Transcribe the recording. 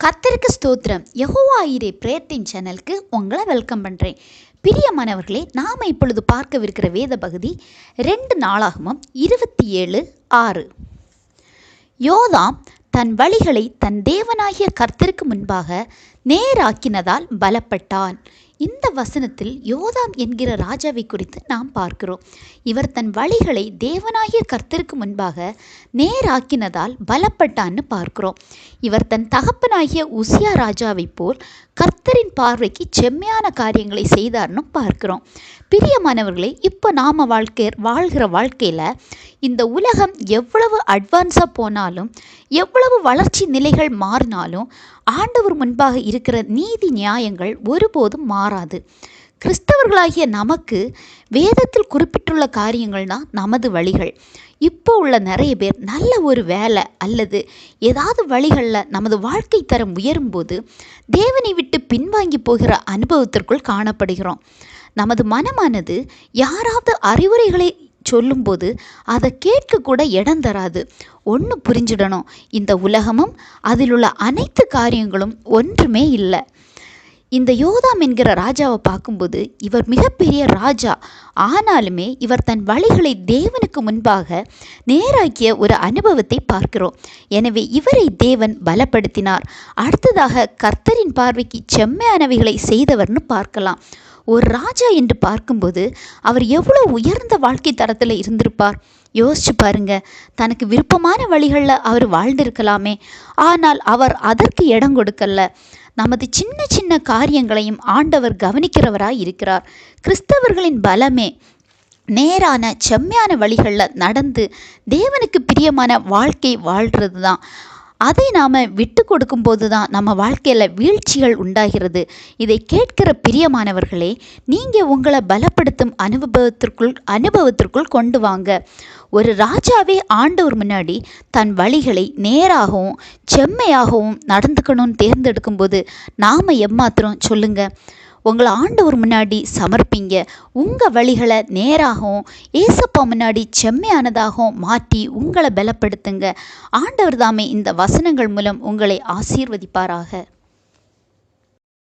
கர்த்தருக்கு ஸ்தோத்திரம். யகோவா இரே பிரேயர்டின் சேனலுக்கு உங்களை வெல்கம் பண்ணுறேன் பிரியமானவர்களே நாம் இப்பொழுது பார்க்கவிருக்கிற வேத பகுதி ரெண்டு நாளாகமும் இருபத்தி ஏழு ஆறு. யோதாம் தன் வழிகளை தன் தேவனாகிய கர்த்தருக்கு முன்பாக நேராக்கினதால் பலப்பட்டான். இந்த வசனத்தில் யோதாம் என்கிற ராஜாவை குறித்து நாம் பார்க்கிறோம். இவர் தன் வழிகளை தேவனாகிய கர்த்தருக்கு முன்பாக நேராக்கினதால் பலப்பட்டான்னு பார்க்கிறோம். இவர் தன் தகப்பனாகிய உசியா ராஜாவைப் போல் கர்த்தரின் பார்வைக்கு செம்மையான காரியங்களை செய்தார்னு பார்க்கிறோம். பிரியமானவர்களே இப்போ நாம் வாழ்க்கை வாழ்கிற வாழ்க்கையில் இந்த உலகம் எவ்வளவு அட்வான்ஸாக போனாலும் எவ்வளவு வளர்ச்சி நிலைகள் மாறினாலும் ஆண்டவர் முன்பாக இருக்கிற நீதி நியாயங்கள் ஒருபோதும் மாறாது. கிறிஸ்தவர்களாகிய நமக்கு வேதத்தில் குறிப்பிட்டுள்ள காரியங்கள் தான் நமது வழிகள். இப்போ உள்ள நிறைய பேர் நல்ல ஒரு வேலை அல்லது ஏதாவது வழிகளில் நமது வாழ்க்கை தரம் உயரும்போது தேவனை விட்டு பின்வாங்கி போகிற அனுபவத்திற்குள் காணப்படுகிறோம். நமது மனமானது யாராவது அறிவுரைகளை சொல்லும்போது அதை கேட்க கூட இடம் தராது. ஒன்று புரிஞ்சிடணும். இந்த உலகமும் அதில் உள்ள அனைத்து காரியங்களும் ஒன்றுமே இல்லை. இந்த யோதாம் என்கிற ராஜாவை பார்க்கும்போது இவர் மிகப்பெரிய ராஜா. ஆனாலுமே இவர் தன் வழிகளை தேவனுக்கு முன்பாக நேராக்கிய ஒரு அனுபவத்தை பார்க்கிறோம். எனவே இவரை தேவன் பலப்படுத்தினார். அடுத்ததாக கர்த்தரின் பார்வைக்கு செம்மையானவைகளை செய்தவர்னு பார்க்கலாம். ஒரு ராஜா என்று பார்க்கும்போது அவர் எவ்வளோ உயர்ந்த வாழ்க்கை தரத்தில் இருந்திருப்பார். யோசிச்சு பாருங்க தனக்கு விருப்பமான வழிகளில் அவர் வாழ்ந்திருக்கலாமே. ஆனால் அவர் அதற்கு இடம் கொடுக்கல. நமது சின்ன சின்ன காரியங்களையும் ஆண்டவர் கவனிக்கிறவராய் இருக்கிறார். கிறிஸ்தவர்களின் பலமே நேரான செம்மையான வழிகளில் நடந்து தேவனுக்கு பிரியமான வாழ்க்கை வாழ்கிறது தான் அதை நாம் விட்டு கொடுக்கும்போது தான் நம்ம வாழ்க்கையில் வீழ்ச்சிகள் உண்டாகிறது. இதை கேட்கிற பிரியமானவர்களே நீங்கள் உங்களை பலப்படுத்தும் அனுபவத்திற்குள் அனுபவத்திற்குள் கொண்டு வாங்க. ஒரு ராஜாவே ஆண்டவர் முன்னாடி தன் வழிகளை நேராகவும் செம்மையாகவும் நடந்துக்கணும்னு தேர்ந்தெடுக்கும்போது நாம் எம்மாத்திரம் சொல்லுங்கள் உங்களை ஆண்டவர் முன்னாடி சமர்ப்பிங்க. உங்கள் வழிகளை நேராகவும் ஏசப்பா முன்னாடி செம்மையானதாகவும் மாற்றி உங்களை பலப்படுத்துங்க. ஆண்டவர் தாமே இந்த வசனங்கள் மூலம் உங்களை ஆசீர்வதிப்பாராக.